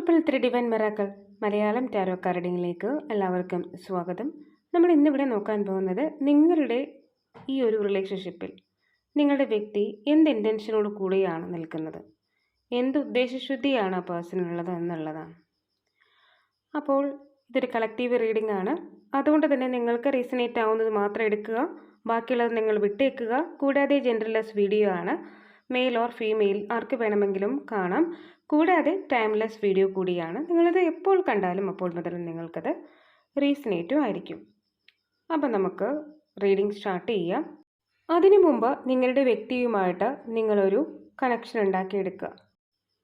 Triple three divine miracle. Malayalam tarot കാർഡിങ്ങിലേക്ക് എല്ലാവർക്കും സ്വാഗതം. നമ്മൾ ഇന്നിവിടെ നോക്കാൻ പോകുന്നത് നിങ്ങളുടെ ഈ ഒരു റിലേഷൻഷിപ്പിൽ നിങ്ങളുടെ വ്യക്തി എന്ത് ഇന്റൻഷനോട് കൂടിയാണ് നിൽക്കുന്നത്? എന്ത് ഉദ്ദേശശുദ്ധിയാണ് ആ പേഴ്സണുള്ളത് എന്നുള്ളതാണ്. അപ്പോൾ ഇതൊരു കളക്റ്റീവ് റീഡിംഗ് ആണ്. അതുകൊണ്ട് തന്നെ നിങ്ങൾക്ക് റീസണേറ്റ് ആവുന്നത് മാത്രം എടുക്കുക. ബാക്കിയുള്ളത് നിങ്ങൾ വിട്ടേക്കുക. കൂടാതെ ജെൻഡർലെസ് വീഡിയോ ആണ്. മെയിൽ ഓർ ഫീമെയിൽ ആർക്ക് വേണമെങ്കിലും കാണാം. കൂടാതെ ടൈംലെസ് വീഡിയോ കൂടിയാണ്. നിങ്ങളത് എപ്പോൾ കണ്ടാലും അപ്പോൾ മുതൽ നിങ്ങൾക്കത് റീസണേറ്റും ആയിരിക്കും. അപ്പം നമുക്ക് റീഡിംഗ് സ്റ്റാർട്ട് ചെയ്യാം. അതിനു മുമ്പ് നിങ്ങളുടെ വ്യക്തിയുമായിട്ട് നിങ്ങളൊരു കണക്ഷൻ ഉണ്ടാക്കിയെടുക്കുക.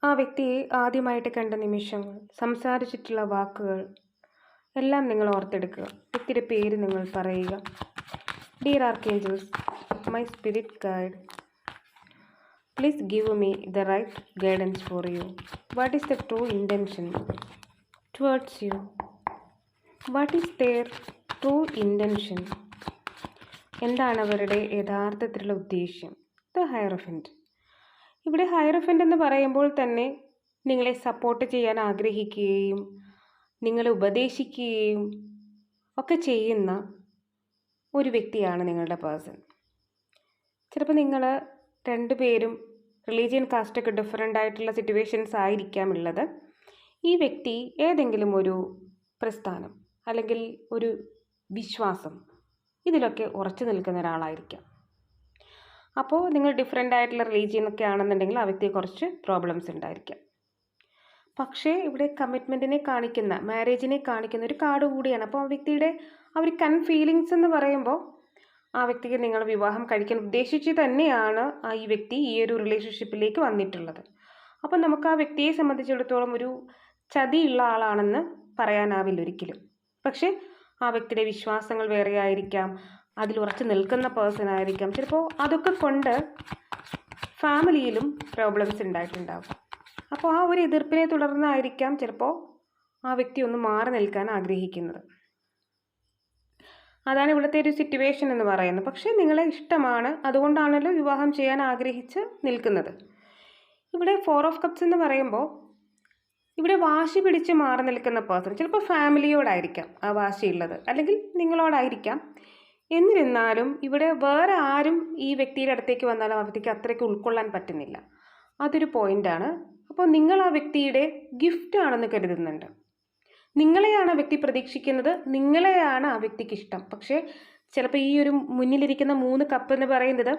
ആ വ്യക്തിയെ ആദ്യമായിട്ട് കണ്ട നിമിഷങ്ങൾ സംസാരിച്ചിട്ടുള്ള വാക്കുകൾ എല്ലാം നിങ്ങൾ ഓർത്തെടുക്കുക. വ്യക്തിയുടെ പേര് നിങ്ങൾ പറയുക. Dear archangels my spirit guide please give me the right guidance for you what is the true intention towards you what is their true intention എന്താണ് അവരുടെ യഥാർത്ഥത്തിലുള്ള ഉദ്ദേശ്യം? ദ ഹയറഫന്റ് ഇവിടെ ഹയറഫന്റ് എന്ന് പറയുമ്പോൾ തന്നെ നിങ്ങളെ സപ്പോർട്ട് ചെയ്യാൻ ആഗ്രഹിക്കുകയും നിങ്ങളെ ഉപദേശിക്കുകയും ഒക്കെ ചെയ്യുന്ന ഒരു വ്യക്തിയാണ് നിങ്ങളുടെ പേഴ്സൺ ചിലപ്പോൾ നിങ്ങൾ രണ്ടുപേരും റിലീജിയൻ കാസ്റ്റൊക്കെ ഡിഫറെന്റ് ആയിട്ടുള്ള സിറ്റുവേഷൻസ് ആയിരിക്കാം ഉള്ളത് ഈ വ്യക്തി ഏതെങ്കിലും ഒരു പ്രസ്ഥാനം അല്ലെങ്കിൽ ഒരു വിശ്വാസം ഇതിലൊക്കെ ഉറച്ചു നിൽക്കുന്ന ഒരാളായിരിക്കാം. അപ്പോൾ നിങ്ങൾ ഡിഫറെന്റ് ആയിട്ടുള്ള റിലീജിയൻ ഒക്കെ ആണെന്നുണ്ടെങ്കിൽ ആ വ്യക്തിയെ കുറച്ച് പ്രോബ്ലംസ് ഉണ്ടായിരിക്കാം. പക്ഷേ ഇവിടെ കമ്മിറ്റ്മെന്റിനെ കാണിക്കുന്ന മാരേജിനെ കാണിക്കുന്ന ഒരു കാർഡ് കൂടിയാണ്. അപ്പോൾ ആ വ്യക്തിയുടെ ആ ഒരു കൺ ഫീലിങ്സ് എന്ന് പറയുമ്പോൾ ആ വ്യക്തിക്ക് നിങ്ങൾ വിവാഹം കഴിക്കാൻ ഉദ്ദേശിച്ച് തന്നെയാണ് ആ ഈ വ്യക്തി ഈ ഒരു റിലേഷൻഷിപ്പിലേക്ക് വന്നിട്ടുള്ളത്. അപ്പം നമുക്ക് ആ വ്യക്തിയെ സംബന്ധിച്ചിടത്തോളം ഒരു ചതിയുള്ള ആളാണെന്ന് പറയാനാവില്ല ഒരിക്കലും. പക്ഷേ ആ വ്യക്തിയുടെ വിശ്വാസങ്ങൾ വേറെ ആയിരിക്കാം അതിൽ ഉറച്ചു നിൽക്കുന്ന പേഴ്സൺ ആയിരിക്കാം. ചിലപ്പോൾ അതൊക്കെ കൊണ്ട് ഫാമിലിയിലും പ്രോബ്ലംസ് ഉണ്ടായിട്ടുണ്ടാകും അപ്പോൾ ആ ഒരു എതിർപ്പിനെ തുടർന്നായിരിക്കാം ചിലപ്പോൾ ആ വ്യക്തി ഒന്ന് മാറി നിൽക്കാൻ ആഗ്രഹിക്കുന്നത്. അതാണ് ഇവിടുത്തെ ഒരു സിറ്റുവേഷൻ എന്ന് പറയുന്നത്. പക്ഷേ നിങ്ങളെ ഇഷ്ടമാണ്. അതുകൊണ്ടാണല്ലോ വിവാഹം ചെയ്യാൻ ആഗ്രഹിച്ച് നിൽക്കുന്നത്. ഇവിടെ ഫോർ ഓഫ് കപ്സ് എന്ന് പറയുമ്പോൾ ഇവിടെ വാശി പിടിച്ച് മാറി നിൽക്കുന്ന പേഴ്സൺ ചിലപ്പോൾ ഫാമിലിയോടായിരിക്കാം ആ വാശിയുള്ളത്. അല്ലെങ്കിൽ നിങ്ങളോടായിരിക്കാം. എന്നിരുന്നാലും ഇവിടെ വേറെ ആരും ഈ വ്യക്തിയുടെ അടുത്തേക്ക് വന്നാലും ആ വ്യക്തിക്ക് അത്രയ്ക്ക് ഉൾക്കൊള്ളാൻ പറ്റുന്നില്ല. അതൊരു പോയിന്റാണ് അപ്പോൾ നിങ്ങൾ ആ വ്യക്തിയുടെ ഗിഫ്റ്റ് ആണെന്ന് കരുതുന്നുണ്ട്. നിങ്ങളെയാണ് ആ വ്യക്തി പ്രതീക്ഷിക്കുന്നത് നിങ്ങളെയാണ് ആ വ്യക്തിക്ക് ഇഷ്ടം. പക്ഷേ ചിലപ്പോൾ ഈ ഒരു മുന്നിലിരിക്കുന്ന മൂന്ന് കപ്പ് എന്ന് പറയുന്നത്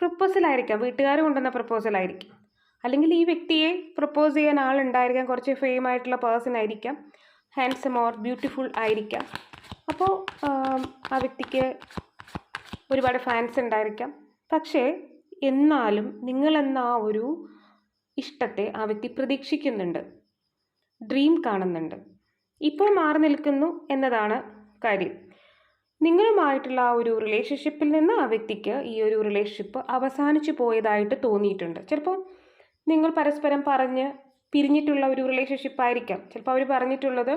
പ്രപ്പോസലായിരിക്കാം വീട്ടുകാർ കൊണ്ടുവന്ന പ്രപ്പോസലായിരിക്കും അല്ലെങ്കിൽ ഈ വ്യക്തിയെ പ്രപ്പോസ് ചെയ്യാൻ ആളുണ്ടായിരിക്കാം. കുറച്ച് ഫെയിം ആയിട്ടുള്ള പേഴ്സൺ ആയിരിക്കാം. ഹാൻഡ്സം ഓർ ബ്യൂട്ടിഫുൾ ആയിരിക്കാം. അപ്പോൾ ആ വ്യക്തിക്ക് ഒരുപാട് ഫാൻസ് ഉണ്ടായിരിക്കാം. പക്ഷേ എന്നാലും നിങ്ങളെന്ന ആ ഒരു ഇഷ്ടത്തെ ആ വ്യക്തി പ്രതീക്ഷിക്കുന്നുണ്ട്. ഡ്രീം കാണുന്നുണ്ട്. ഇപ്പോൾ മാറി നിൽക്കുന്നു എന്നതാണ് കാര്യം. നിങ്ങളുമായിട്ടുള്ള ആ ഒരു റിലേഷൻഷിപ്പിൽ നിന്ന് ആ വ്യക്തിക്ക് ഈ ഒരു റിലേഷൻഷിപ്പ് അവസാനിച്ചു പോയതായിട്ട് തോന്നിയിട്ടുണ്ട്. ചിലപ്പോൾ നിങ്ങൾ പരസ്പരം പറഞ്ഞ് പിരിഞ്ഞിട്ടുള്ള ഒരു റിലേഷൻഷിപ്പ് ആയിരിക്കാം. ചിലപ്പോൾ അവർ പറഞ്ഞിട്ടുള്ളത്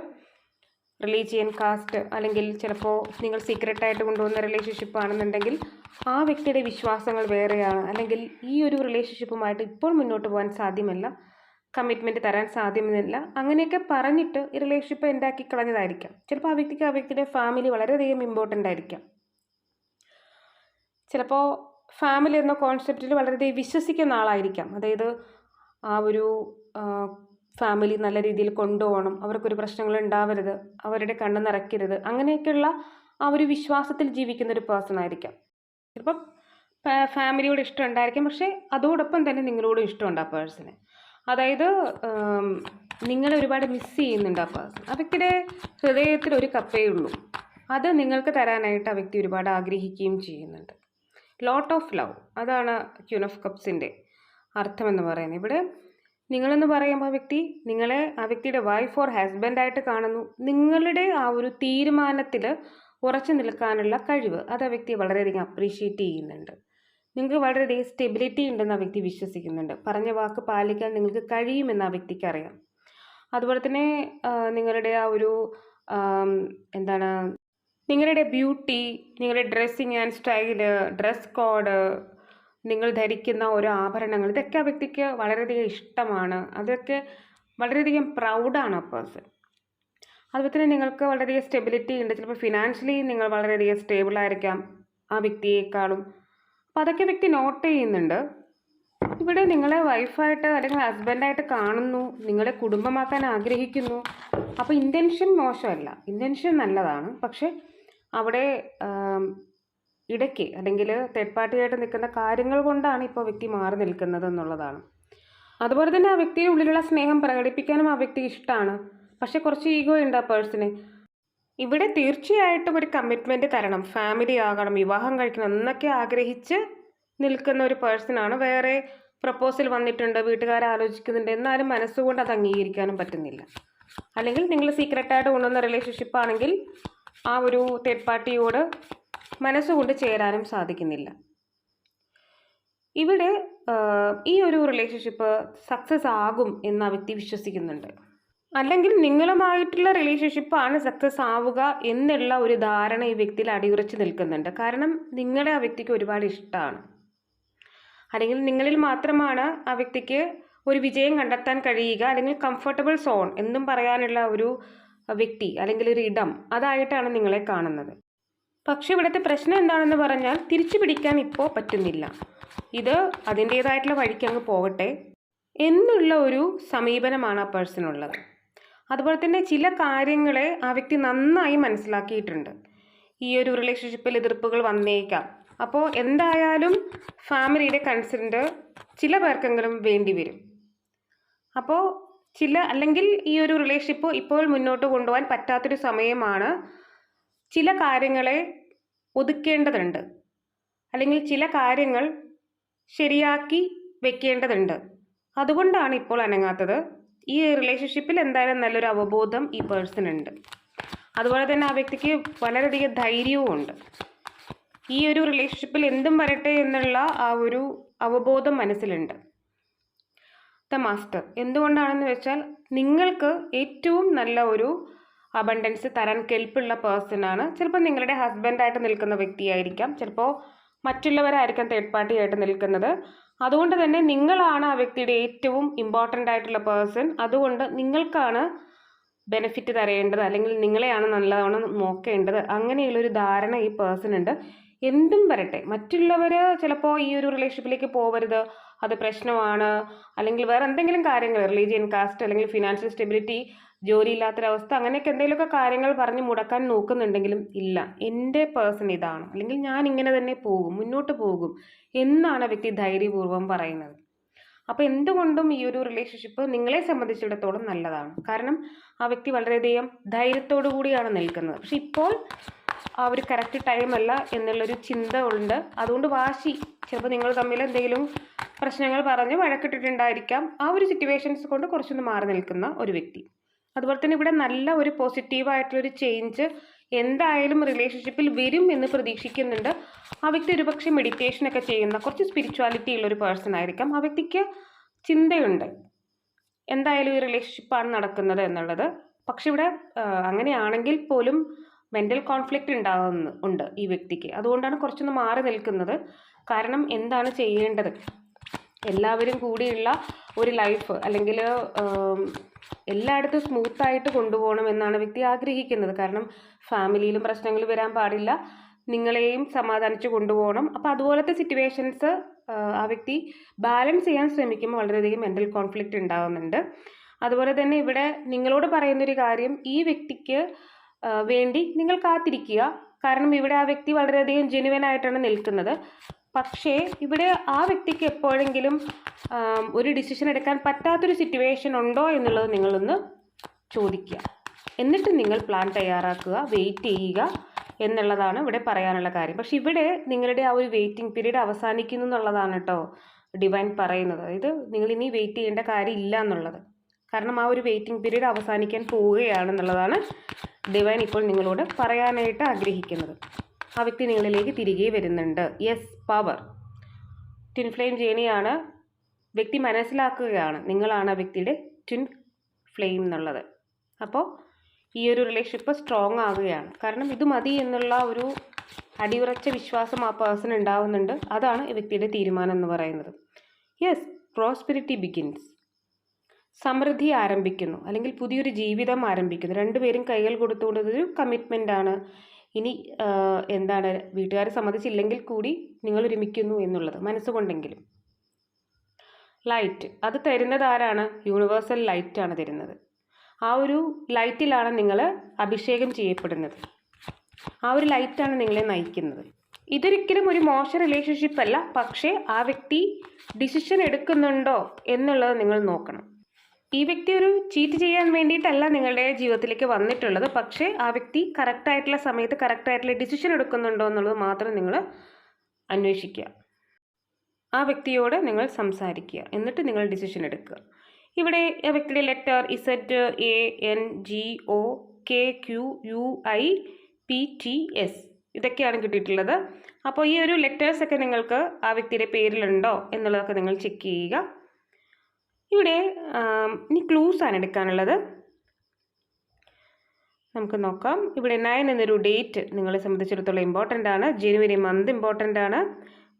റിലീജിയൻ കാസ്റ്റ് അല്ലെങ്കിൽ ചിലപ്പോൾ നിങ്ങൾ സീക്രട്ടായിട്ട് കൊണ്ടുവന്ന റിലേഷൻഷിപ്പ് ആണെന്നുണ്ടെങ്കിൽ ആ വ്യക്തിയുടെ വിശ്വാസങ്ങൾ വേറെയാണ്. അല്ലെങ്കിൽ ഈ ഒരു റിലേഷൻഷിപ്പുമായിട്ട് ഇപ്പോൾ മുന്നോട്ട് പോകാൻ സാധ്യമല്ല. കമ്മിറ്റ്മെന്റ് തരാൻ സാധ്യമെന്നില്ല അങ്ങനെയൊക്കെ പറഞ്ഞിട്ട് ഈ റിലേഷൻഷിപ്പ് ഉണ്ടാക്കി കളഞ്ഞതായിരിക്കാം. ചിലപ്പോൾ ആ വ്യക്തിക്ക് ആ വ്യക്തിയുടെ ഫാമിലി വളരെയധികം ഇമ്പോർട്ടന്റ് ആയിരിക്കാം. ചിലപ്പോൾ ഫാമിലി എന്ന കോൺസെപ്റ്റിൽ വളരെയധികം വിശ്വസിക്കുന്ന ആളായിരിക്കാം. അതായത് ആ ഒരു ഫാമിലി നല്ല രീതിയിൽ കൊണ്ടുപോകണം. അവർക്കൊരു പ്രശ്നങ്ങൾ ഉണ്ടാവരുത്. അവരുടെ കണ്ണ് നിറയ്ക്കരുത്. അങ്ങനെയൊക്കെയുള്ള ആ ഒരു വിശ്വാസത്തിൽ ജീവിക്കുന്ന ഒരു പേഴ്സൺ ആയിരിക്കാം. ചിലപ്പം ഫാമിലിയോട് ഇഷ്ടം ഉണ്ടായിരിക്കാം. പക്ഷേ അതോടൊപ്പം തന്നെ നിങ്ങളോടും ഇഷ്ടമുണ്ട് ആ പേഴ്സണ് അതായത് നിങ്ങളെ ഒരുപാട് മിസ് ചെയ്യുന്നുണ്ട്. ആ ആ വ്യക്തിയുടെ ഹൃദയത്തിൽ ഒരു കപ്പേ ഉള്ളൂ. അത് നിങ്ങൾക്ക് തരാനായിട്ട് ആ വ്യക്തി ഒരുപാട് ആഗ്രഹിക്കുകയും ചെയ്യുന്നുണ്ട്. ലോട്ട് ഓഫ് ലവ് അതാണ് ക്യൂൺ ഓഫ് കപ്സിന്റെ അർത്ഥമെന്ന് പറയുന്നത്. ഇവിടെ നിങ്ങളെന്ന് പറയുമ്പോൾ ആ വ്യക്തി നിങ്ങളെ ആ വ്യക്തിയുടെ വൈഫ് ഓർ ഹസ്ബൻഡായിട്ട് കാണുന്നു. നിങ്ങളുടെ ആ ഒരു തീരുമാനത്തിൽ ഉറച്ചു നിൽക്കാനുള്ള കഴിവ് അത് ആ വ്യക്തി വളരെയധികം അപ്രീഷിയേറ്റ് ചെയ്യുന്നുണ്ട്. നിങ്ങൾക്ക് വളരെയധികം സ്റ്റെബിലിറ്റി ഉണ്ടെന്ന് ആ വ്യക്തി വിശ്വസിക്കുന്നുണ്ട്. പറഞ്ഞ വാക്ക് പാലിക്കാൻ നിങ്ങൾക്ക് കഴിയുമെന്ന് ആ വ്യക്തിക്ക് അറിയാം. അതുപോലെ തന്നെ നിങ്ങളുടെ ആ ഒരു എന്താണ് നിങ്ങളുടെ ബ്യൂട്ടി നിങ്ങളുടെ dressing and style dress code നിങ്ങൾ ധരിക്കുന്ന ഓരോ ആഭരണങ്ങൾ ഇതൊക്കെ ആ വ്യക്തിക്ക് വളരെയധികം ഇഷ്ടമാണ്. അതൊക്കെ വളരെയധികം പ്രൗഡാണ് ആ പേഴ്സൺ അതുപോലെ തന്നെ നിങ്ങൾക്ക് വളരെയധികം സ്റ്റെബിലിറ്റി ഉണ്ട്. ചിലപ്പോൾ ഫിനാൻഷ്യലി നിങ്ങൾ വളരെയധികം സ്റ്റേബിളായിരിക്കാം ആ വ്യക്തിയേക്കാളും. അപ്പോൾ അതൊക്കെ വ്യക്തി നോട്ട് ചെയ്യുന്നുണ്ട്. ഇവിടെ നിങ്ങളെ വൈഫായിട്ട് അല്ലെങ്കിൽ ഹസ്ബൻഡായിട്ട് കാണുന്നു നിങ്ങളെ കുടുംബമാക്കാൻ ആഗ്രഹിക്കുന്നു. അപ്പോൾ ഇന്റൻഷൻ മോശമല്ല. ഇന്റൻഷൻ നല്ലതാണ്. പക്ഷേ അവിടെ ഇടയ്ക്ക് അല്ലെങ്കിൽ തേർഡ് പാർട്ടിയായിട്ട് നിൽക്കുന്ന കാര്യങ്ങൾ കൊണ്ടാണ് ഇപ്പോൾ വ്യക്തി മാറി നിൽക്കുന്നത് എന്നുള്ളതാണ്. അതുപോലെ തന്നെ ആ വ്യക്തിയുടെ ഉള്ളിലുള്ള സ്നേഹം പ്രകടിപ്പിക്കാനും ആ വ്യക്തി ഇഷ്ടമാണ് പക്ഷേ കുറച്ച് ഈഗോ ഉണ്ട് ആ പേഴ്സണ് ഇവിടെ തീർച്ചയായിട്ടും ഒരു കമ്മിറ്റ്മെന്റ് തരണം. ഫാമിലി ആകണം വിവാഹം കഴിക്കണം എന്നൊക്കെ ആഗ്രഹിച്ച് നിൽക്കുന്ന ഒരു പേഴ്സണാണ് വേറെ പ്രപ്പോസൽ വന്നിട്ടുണ്ട് വീട്ടുകാർ ആലോചിക്കുന്നുണ്ട്. എന്നാലും മനസ്സുകൊണ്ട് അത് അംഗീകരിക്കാനും പറ്റുന്നില്ല. അല്ലെങ്കിൽ നിങ്ങൾ സീക്രട്ടായിട്ട് കൊണ്ടുവന്ന റിലേഷൻഷിപ്പ് ആണെങ്കിൽ ആ ഒരു തേർഡ് പാർട്ടിയോട് മനസ്സുകൊണ്ട് ചേരാനും സാധിക്കുന്നില്ല. ഇവിടെ ഈ ഒരു റിലേഷൻഷിപ്പ് സക്സസ് ആകും എന്ന് ആ വ്യക്തി വിശ്വസിക്കുന്നുണ്ട്. അല്ലെങ്കിൽ നിങ്ങളുമായിട്ടുള്ള റിലേഷൻഷിപ്പാണ് സക്സസ് ആവുക എന്നുള്ള ഒരു ധാരണ ഈ വ്യക്തിയിൽ അടിയുറച്ച് നിൽക്കുന്നുണ്ട്. കാരണം നിങ്ങളെ ആ വ്യക്തിക്ക് ഒരുപാട് ഇഷ്ടമാണ്. അല്ലെങ്കിൽ നിങ്ങളിൽ മാത്രമാണ് ആ വ്യക്തിക്ക് ഒരു വിജയം കണ്ടെത്താൻ കഴിയുക. അല്ലെങ്കിൽ കംഫർട്ടബിൾ സോൺ എന്നും പറയാനുള്ള ഒരു വ്യക്തി അല്ലെങ്കിൽ ഒരു ഇടം അതായിട്ടാണ് നിങ്ങളെ കാണുന്നത്. പക്ഷെ ഇവിടുത്തെ പ്രശ്നം എന്താണെന്ന് പറഞ്ഞാൽ തിരിച്ചു പിടിക്കാൻ ഇപ്പോൾ പറ്റുന്നില്ല. ഇത് അതിന്റേതായിട്ടുള്ള വഴിക്ക് അങ്ങ് പോകട്ടെ എന്നുള്ള ഒരു സമീപനമാണ് ആ പേഴ്സണുള്ളത് അതുപോലെ തന്നെ ചില കാര്യങ്ങളെ ആ വ്യക്തി നന്നായി മനസ്സിലാക്കിയിട്ടുണ്ട്. ഈ ഒരു റിലേഷൻഷിപ്പിൽ എതിർപ്പുകൾ വന്നേക്കാം. അപ്പോൾ എന്തായാലും ഫാമിലിയുടെ കൺസെന്റ് ചില പേർക്കെങ്കിലും വേണ്ടി വരും. അപ്പോൾ ചില അല്ലെങ്കിൽ ഈ ഒരു റിലേഷൻഷിപ്പ് ഇപ്പോൾ മുന്നോട്ട് കൊണ്ടുപോകാൻ പറ്റാത്തൊരു സമയമാണ് ചില കാര്യങ്ങളെ ഒതുക്കേണ്ടതുണ്ട്. അല്ലെങ്കിൽ ചില കാര്യങ്ങൾ ശരിയാക്കി വെക്കേണ്ടതുണ്ട്. അതുകൊണ്ടാണ് ഇപ്പോൾ അനങ്ങാത്തത്. ഈ റിലേഷൻഷിപ്പിൽ എന്തായാലും നല്ലൊരു അവബോധം ഈ പേഴ്സണുണ്ട് അതുപോലെ തന്നെ ആ വ്യക്തിക്ക് വളരെയധികം ധൈര്യവും ഉണ്ട്. ഈ ഒരു റിലേഷൻഷിപ്പിൽ എന്തും വരട്ടെ എന്നുള്ള ആ ഒരു അവബോധം മനസ്സിലുണ്ട്. ദ മാസ്റ്റർ എന്തുകൊണ്ടാണെന്ന് വെച്ചാൽ നിങ്ങൾക്ക് ഏറ്റവും നല്ല ഒരു അബണ്ടൻസ് തരാൻ കെൽപ്പുള്ള പേഴ്സണാണ് ചിലപ്പോൾ നിങ്ങളുടെ ഹസ്ബൻഡായിട്ട് നിൽക്കുന്ന വ്യക്തിയായിരിക്കാം. ചിലപ്പോൾ മറ്റുള്ളവരായിരിക്കാം തേർഡ് പാർട്ടി ആയിട്ട് നിൽക്കുന്നത്. അതുകൊണ്ട് തന്നെ നിങ്ങളാണ് ആ വ്യക്തിയുടെ ഏറ്റവും ഇമ്പോർട്ടന്റ് ആയിട്ടുള്ള പേഴ്സൺ അതുകൊണ്ട് നിങ്ങൾക്കാണ് ബെനിഫിറ്റ് തരേണ്ടത് അല്ലെങ്കിൽ നിങ്ങളെയാണ് നല്ലതാണ് നോക്കേണ്ടത്. അങ്ങനെയുള്ളൊരു ധാരണ ഈ പേഴ്സൺ ഉണ്ട്. എന്തും വരട്ടെ. മറ്റുള്ളവർ ചിലപ്പോൾ ഈ ഒരു റിലേഷൻഷിപ്പിലേക്ക് പോകരുത് അത് പ്രശ്നമാണ്. അല്ലെങ്കിൽ വേറെ എന്തെങ്കിലും കാര്യങ്ങൾ റിലീജിയൻ കാസ്റ്റ് അല്ലെങ്കിൽ ഫിനാൻഷ്യൽ സ്റ്റെബിലിറ്റി ജോലി ഇല്ലാത്തൊരവസ്ഥ അങ്ങനെയൊക്കെ എന്തെങ്കിലുമൊക്കെ കാര്യങ്ങൾ പറഞ്ഞ് മുടക്കാൻ നോക്കുന്നുണ്ടെങ്കിലും ഇല്ല. എന്റെ പേഴ്സൺ ഇതാണ്. അല്ലെങ്കിൽ ഞാൻ ഇങ്ങനെ തന്നെ പോകും മുന്നോട്ട് പോകും എന്നാണ് വ്യക്തി ധൈര്യപൂർവം പറയുന്നത്. അപ്പോൾ എന്തുകൊണ്ടും ഈ ഒരു റിലേഷൻഷിപ്പ് നിങ്ങളെ സംബന്ധിച്ചിടത്തോളം നല്ലതാണ്. കാരണം ആ വ്യക്തി വളരെയധികം ധൈര്യത്തോടു കൂടിയാണ് നിൽക്കുന്നത്. പക്ഷെ ഇപ്പോൾ ആ ഒരു കറക്റ്റ് ടൈം അല്ല എന്നുള്ളൊരു ചിന്ത ഉണ്ട്. അതുകൊണ്ട് വാശി. ചിലപ്പോൾ നിങ്ങൾ തമ്മിൽ എന്തെങ്കിലും പ്രശ്നങ്ങൾ പറഞ്ഞ് വഴക്കിട്ടിട്ടുണ്ടായിരിക്കാം. ആ ഒരു സിറ്റുവേഷൻസ് കൊണ്ട് കുറച്ചൊന്ന് മാറി നിൽക്കുന്ന ഒരു വ്യക്തി. അതുപോലെ തന്നെ ഇവിടെ നല്ല ഒരു പോസിറ്റീവായിട്ടുള്ളൊരു ചേഞ്ച് എന്തായാലും റിലേഷൻഷിപ്പിൽ വരും എന്ന് പ്രതീക്ഷിക്കുന്നുണ്ട്. ആ വ്യക്തി ഒരുപക്ഷെ മെഡിറ്റേഷനൊക്കെ ചെയ്യുന്ന കുറച്ച് സ്പിരിച്വാലിറ്റി ഉള്ള ഒരു പേഴ്സൺ ആയിരിക്കാം. ആ വ്യക്തിക്ക് ചിന്തയുണ്ട്. എന്തായാലും ഈ റിലേഷൻഷിപ്പാണ് നടക്കുന്നത് എന്നുള്ളത്. പക്ഷെ ഇവിടെ അങ്ങനെയാണെങ്കിൽ പോലും മെന്റൽ കോൺഫ്ലിക്റ്റ് ഉണ്ടാകുന്ന ഉണ്ട് ഈ വ്യക്തിക്ക്. അതുകൊണ്ടാണ് കുറച്ചൊന്ന് മാറി നിൽക്കുന്നത്. കാരണം എന്താണ് ചെയ്യേണ്ടത്? എല്ലാവരും കൂടിയുള്ള ഒരു ലൈഫ് അല്ലെങ്കിൽ എല്ലായിടത്തും സ്മൂത്തായിട്ട് കൊണ്ടുപോകണം എന്നാണ് വ്യക്തി ആഗ്രഹിക്കുന്നത്. കാരണം ഫാമിലിയിലും പ്രശ്നങ്ങൾ വരാൻ പാടില്ല. നിങ്ങളെയും സമാധാനിച്ച് കൊണ്ടുപോകണം. അപ്പോൾ അതുപോലത്തെ സിറ്റുവേഷൻസ് ആ വ്യക്തി ബാലൻസ് ചെയ്യാൻ ശ്രമിക്കുമ്പോൾ വളരെയധികം മെന്റൽ കോൺഫ്ലിക്റ്റ് ഉണ്ടാകുന്നുണ്ട് അതുപോലെ തന്നെ ഇവിടെ നിങ്ങളോട് പറയുന്നൊരു കാര്യം ഈ വ്യക്തിക്ക് വേണ്ടി നിങ്ങൾ കാത്തിരിക്കുക. കാരണം ഇവിടെ ആ വ്യക്തി വളരെയധികം ജെനുവൻ ആയിട്ടാണ് നിൽക്കുന്നത്. പക്ഷേ ഇവിടെ ആ വ്യക്തിക്ക് എപ്പോഴെങ്കിലും ഒരു ഡിസിഷൻ എടുക്കാൻ പറ്റാത്തൊരു സിറ്റുവേഷൻ ഉണ്ടോ എന്നുള്ളത് നിങ്ങളൊന്ന് ചോദിക്കുക. എന്നിട്ട് നിങ്ങൾ പ്ലാൻ തയ്യാറാക്കുക വെയിറ്റ് ചെയ്യുക എന്നുള്ളതാണ് ഇവിടെ പറയാനുള്ള കാര്യം. പക്ഷെ ഇവിടെ നിങ്ങളുടെ ആ ഒരു വെയിറ്റിംഗ് പീരീഡ് അവസാനിക്കുന്നു എന്നുള്ളതാണ് കേട്ടോ ഡിവൈൻ പറയുന്നത്. അതായത് നിങ്ങൾ ഇനി വെയിറ്റ് ചെയ്യേണ്ട കാര്യമില്ല എന്നുള്ളത്. കാരണം ആ ഒരു വെയിറ്റിംഗ് പീരീഡ് അവസാനിക്കാൻ പോവുകയാണെന്നുള്ളതാണ് ഡിവൈൻ ഇപ്പോൾ നിങ്ങളോട് പറയാനായിട്ട് ആഗ്രഹിക്കുന്നത്. ആ വ്യക്തി നിങ്ങളിലേക്ക് തിരികെ വരുന്നുണ്ട്. യെസ് പവർ ട്വിൻ ഫ്ലെയിം ജേണിയാണ് വ്യക്തി മനസ്സിലാക്കുകയാണ്. നിങ്ങളാണ് ആ വ്യക്തിയുടെ ട്വിൻ ഫ്ലെയിം എന്നുള്ളത്. അപ്പോൾ ഈ ഒരു റിലേഷൻഷിപ്പ് സ്ട്രോങ് ആകുകയാണ് കാരണം ഇത് മതി എന്നുള്ള ഒരു അടിയുറച്ച വിശ്വാസം ആ പേഴ്സൺ ഉണ്ടാവുന്നുണ്ട്. അതാണ് ഈ വ്യക്തിയുടെ തീരുമാനം എന്ന് പറയുന്നത്. യെസ് പ്രോസ്പെരിറ്റി ബിഗിൻസ് സമൃദ്ധി ആരംഭിക്കുന്നു. അല്ലെങ്കിൽ പുതിയൊരു ജീവിതം ആരംഭിക്കുന്നു. രണ്ടുപേരും കൈകൾ കൊടുത്തുകൊണ്ടതൊരു കമ്മിറ്റ്മെന്റ് ആണ്. ഇനി എന്താണ് വീട്ടുകാരെ സമ്മതിച്ചില്ലെങ്കിൽ കൂടി നിങ്ങൾ ഒരുമിക്കുന്നു എന്നുള്ളത് മനസ്സുകൊണ്ടെങ്കിലും. ലൈറ്റ് അത് തരുന്നത് ആരാണ്? യൂണിവേഴ്സൽ ലൈറ്റ് ആണ് തരുന്നത്. ആ ഒരു ലൈറ്റിലാണ് നിങ്ങൾ അഭിഷേകം ചെയ്യപ്പെടുന്നത്. ആ ഒരു ലൈറ്റാണ് നിങ്ങളെ നയിക്കുന്നത്. ഇതൊരിക്കലും ഒരു മോശം റിലേഷൻഷിപ്പ് അല്ല. പക്ഷേ ആ വ്യക്തി ഡിസിഷൻ എടുക്കുന്നുണ്ടോ എന്നുള്ളത് നിങ്ങൾ നോക്കണം. ഈ വ്യക്തി ഒരു ചീറ്റ് ചെയ്യാൻ വേണ്ടിയിട്ടല്ല നിങ്ങളുടെ ജീവിതത്തിലേക്ക് വന്നിട്ടുള്ളത്. പക്ഷേ ആ വ്യക്തി കറക്റ്റായിട്ടുള്ള സമയത്ത് കറക്റ്റായിട്ടുള്ള ഡിസിഷൻ എടുക്കുന്നുണ്ടോ എന്നുള്ളത് മാത്രം നിങ്ങൾ അന്വേഷിക്കുക. ആ വ്യക്തിയോട് നിങ്ങൾ സംസാരിക്കുക. എന്നിട്ട് നിങ്ങൾ ഡിസിഷൻ എടുക്കുക. ഇവിടെ ആ വ്യക്തിയുടെ letter Z A N G O K Q U I P T S ഇതൊക്കെയാണ് കിട്ടിയിട്ടുള്ളത്. അപ്പോൾ ഈ ഒരു ലെറ്റേഴ്സൊക്കെ നിങ്ങൾക്ക് ആ വ്യക്തിയുടെ പേരിലുണ്ടോ എന്നുള്ളതൊക്കെ നിങ്ങൾ ചെക്ക് ചെയ്യുക. ഇവിടെ ഇനി ക്ലൂസ് ആണ് എടുക്കാനുള്ളത്. നമുക്ക് നോക്കാം. ഇവിടെ നയൻ എന്നൊരു ഡേറ്റ് നിങ്ങളെ സംബന്ധിച്ചിടത്തോളം ഇമ്പോർട്ടന്റ് ആണ്. ജനുവരി മന്ത് ഇമ്പോർട്ടന്റ് ആണ്.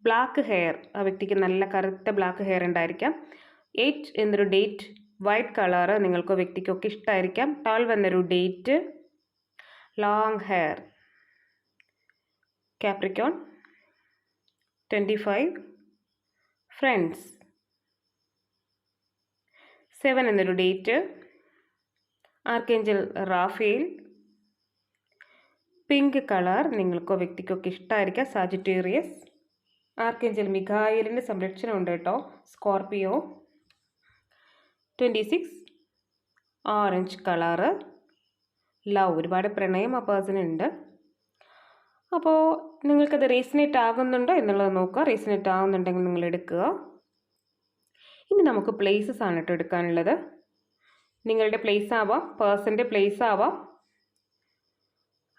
ബ്ലാക്ക് ഹെയർ ആ വ്യക്തിക്ക് നല്ല കറുത്ത ബ്ലാക്ക് ഹെയർ ഉണ്ടായിരിക്കാം. എയ്റ്റ് എന്നൊരു ഡേറ്റ് വൈറ്റ് കളറ് നിങ്ങൾക്കോ വ്യക്തിക്കൊക്കെ ഇഷ്ടമായിരിക്കാം ട്വൽവ് എന്നൊരു date long hair Capricorn twenty five friends seven എന്നൊരു date. Archangel Raphael. Pink colour നിങ്ങൾക്കോ വ്യക്തിക്കൊക്കെ ഇഷ്ടമായിരിക്കാം സാജിറ്റേറിയസ് ആർക്കേഞ്ചൽ മിഖായിലിന്റെ സംരക്ഷണം ഉണ്ട് കേട്ടോ. Scorpio twenty six orange colour love ഒരുപാട് പ്രണയം ആ പേഴ്സണുണ്ട് അപ്പോൾ നിങ്ങൾക്കത് റീസണേറ്റ് ആകുന്നുണ്ടോ എന്നുള്ളത് നോക്കുക. റീസണേറ്റ് ആകുന്നുണ്ടെങ്കിൽ നിങ്ങൾ എടുക്കുക. ഇനി നമുക്ക് പ്ലേസസ് ആണ് കേട്ടോ എടുക്കാനുള്ളത്. നിങ്ങളുടെ പ്ലേസ് ആവാം പേഴ്സന്റെ പ്ലേസ് ആവാം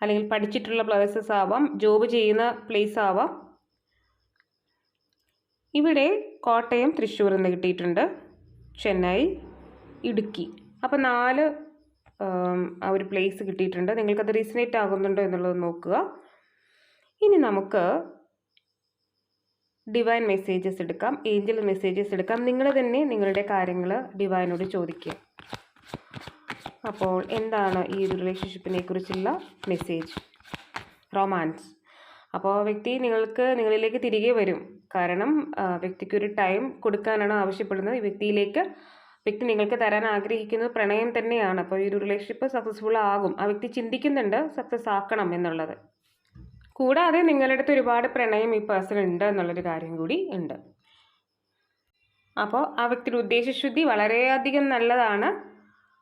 അല്ലെങ്കിൽ പഠിച്ചിട്ടുള്ള പ്ലേസസ് ആവാം ജോബ് ചെയ്യുന്ന പ്ലേസ് ആവാം. ഇവിടെ കോട്ടയം തൃശ്ശൂർ എന്ന് കിട്ടിയിട്ടുണ്ട്. ചെന്നൈ ഇടുക്കി. അപ്പോൾ നാല് ആ ഒരു പ്ലേസ് കിട്ടിയിട്ടുണ്ട്. നിങ്ങൾക്കത് റീസണേറ്റ് ആകുന്നുണ്ടോ എന്നുള്ളത് നോക്കുക. ഇനി നമുക്ക് ഡിവൈൻ മെസ്സേജസ് എടുക്കാം ഏഞ്ചൽ മെസ്സേജസ് എടുക്കാം. നിങ്ങൾ തന്നെ നിങ്ങളുടെ കാര്യങ്ങൾ ഡിവൈനോട് ചോദിക്കുക. അപ്പോൾ എന്താണ് ഈ ഒരു റിലേഷൻഷിപ്പിനെ കുറിച്ചുള്ള മെസ്സേജ് റൊമാൻസ് അപ്പോൾ വ്യക്തി നിങ്ങൾക്ക് നിങ്ങളിലേക്ക് തിരികെ വരും. കാരണം വ്യക്തിക്ക് ഒരു ടൈം കൊടുക്കാനാണ് ആവശ്യപ്പെടുന്നത്. വ്യക്തിയിലേക്ക് വ്യക്തി നിങ്ങൾക്ക് തരാൻ ആഗ്രഹിക്കുന്നത് പ്രണയം തന്നെയാണ്. അപ്പോൾ ഈ ഒരു റിലേഷൻഷിപ്പ് സക്സസ്ഫുൾ ആകും. ആ വ്യക്തി ചിന്തിക്കുന്നുണ്ട് സക്സസ് ആക്കണം എന്നുള്ളത്. കൂടാതെ നിങ്ങളുടെ അടുത്ത് ഒരുപാട് പ്രണയം ഈ പേഴ്സൺ ഉണ്ട് എന്നുള്ളൊരു കാര്യം കൂടി ഉണ്ട്. അപ്പോൾ ആ വ്യക്തിയുടെ ഉദ്ദേശശുദ്ധി വളരെയധികം നല്ലതാണ്.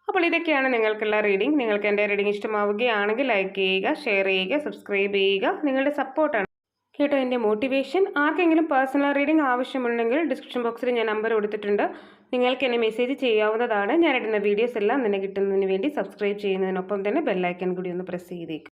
അപ്പോൾ ഇതൊക്കെയാണ് നിങ്ങൾക്കുള്ള റീഡിംഗ് നിങ്ങൾക്ക് എന്റെ റീഡിംഗ് ഇഷ്ടമാവുകയാണെങ്കിൽ ലൈക്ക് ചെയ്യുക ഷെയർ ചെയ്യുക സബ്സ്ക്രൈബ് ചെയ്യുക. നിങ്ങളുടെ സപ്പോർട്ടാണ് കേട്ടോ എന്റെ മോട്ടിവേഷൻ ആർക്കെങ്കിലും പേഴ്സണൽ റീഡിംഗ് ആവശ്യമുണ്ടെങ്കിൽ ഡിസ്ക്രിപ്ഷൻ ബോക്സിൽ ഞാൻ നമ്പർ കൊടുത്തിട്ടുണ്ട്. നിങ്ങൾക്ക് എന്നെ മെസ്സേജ് ചെയ്യാവുന്നതാണ്. ഞാൻ ഇടുന്ന വീഡിയോസ് എല്ലാം നിന്നെ കിട്ടുന്നതിന് വേണ്ടി സബ്സ്ക്രൈബ് ചെയ്യുന്നതിനൊപ്പം തന്നെ ബെല്ലൈക്കൻ കൂടി ഒന്ന് പ്രസ് ചെയ്തേക്കും.